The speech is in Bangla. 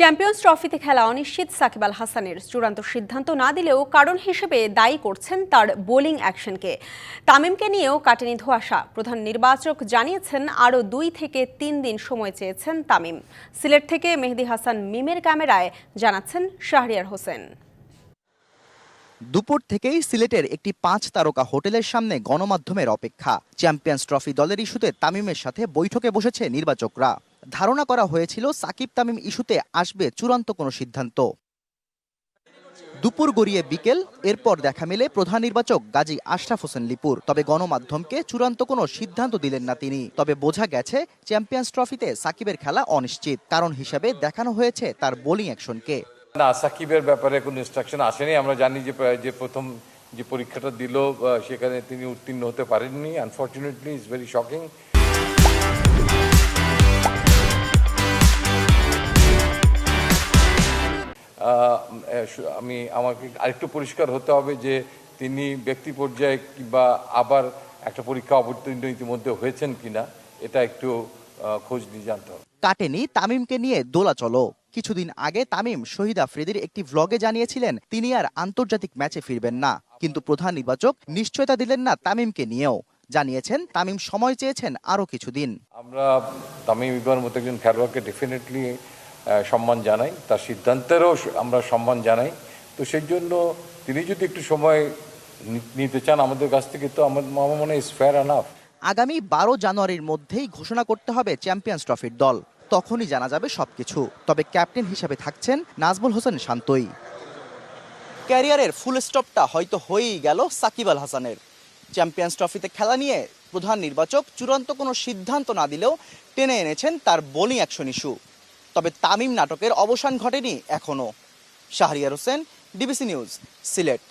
চ্যাম্পিয়ন্স ট্রফিতে খেলা অনিশ্চিত সাকিব আল হাসানের। চূড়ান্ত সিদ্ধান্ত না দিলেও কারণ হিসেবে দায়ী করছেন তার বোলিং অ্যাকশনকে। তামিমকে নিয়েও কাটেনি ধোয়াশা। প্রধান নির্বাচক জানিয়েছেন, আরও দুই থেকে তিন দিন সময় চেয়েছেন তামিম। সিলেট থেকে মেহেদি হাসান মিমের ক্যামেরায় জানাচ্ছেন শাহরিয়ার হোসেন। দুপুর থেকেই সিলেটের একটি পাঁচ তারকা হোটেলের সামনে গণমাধ্যমের অপেক্ষা। চ্যাম্পিয়ন্স ট্রফি দলের ইস্যুতে তামিমের সাথে বৈঠকে বসেছে নির্বাচকরা। ধারণা করা হয়েছিল সাকিব তামিম ইস্যুতে আসবে চূড়ান্ত কোনো সিদ্ধান্ত। দুপুর গড়িয়ে বিকেল, এরপর দেখা মেলে প্রধান নির্বাচক গাজী আশরাফ হোসেন লিপুর। তবে গণমাধ্যমকে চূড়ান্ত কোনো সিদ্ধান্ত দিলেন না তিনি। তবে বোঝা গেছে, চ্যাম্পিয়ন্স ট্রফিতে সাকিবের খেলা অনিশ্চিত। কারণ হিসেবে দেখানো হয়েছে তার বোলিং অ্যাকশনকে। না, সাকিবের ব্যাপারে কোনো ইনস্ট্রাকশন আসেনি। আমরা জানি যে যে প্রথম যে পরীক্ষাটা দিল সেখানে তিনি উত্তীর্ণ হতে পারেননি। আনফর্চুনেটলি ইজ ভেরি শকিং আমি আমাকে আরেকটু পরিষ্কার হতে হবে যে তিনি ব্যক্তি পর্যায়ে কিংবা আবার একটা পরীক্ষা অবতীর্ণ ইতিমধ্যে হয়েছেন কিনা এটা একটু খোঁজ নিয়ে জানতে হবে। কাটেনি তামিমকে নিয়ে দোলাচলো কিছুদিন আগে তামিম শহীদ আফ্রিদির একটি ভ্লগে জানিয়েছিলেন তিনি আর আন্তর্জাতিক ম্যাচে ফিরবেন না। কিন্তু প্রধান নির্বাচক নিশ্চয়তা দিলেন না তামিমকে নিয়েও। জানিয়েছেন তামিম সময় চেয়েছেন আরও কিছুদিন। আমরা তামিম ইকবালের মতো একজন খেলোয়াড়কে ডেফিনেটলি সম্মান জানাই, তার সিদ্ধান্তেরও আমরা সম্মান জানাই। তো সেই জন্য তিনি যদি একটু সময় নিতে চান আমাদের কাছ থেকে, তো আমার আমার মনে ইস ফেয়ার আনাফ আগামী বারো জানুয়ারির মধ্যেই ঘোষণা করতে হবে চ্যাম্পিয়ন্স ট্রফির দল। তখনই জানা যাবে সবকিছু। তবে ক্যাপ্টেন হিসেবে থাকছেন নাজমুল হোসেন শান্তই। ক্যারিয়ারের ফুল স্টপটা হয়তো হয়েই গেল সাকিব আল হাসানের। চ্যাম্পিয়ন্স ট্রফিতে খেলা নিয়ে প্রধান নির্বাচক চূড়ান্ত কোনো সিদ্ধান্ত না দিলেও টেনে এনেছেন তার বোলিং অ্যাকশন ইস্যু। তবে তামিম নাটকের অবসান ঘটেনি এখনও। Shahriar Hossain DBC news Sylhet.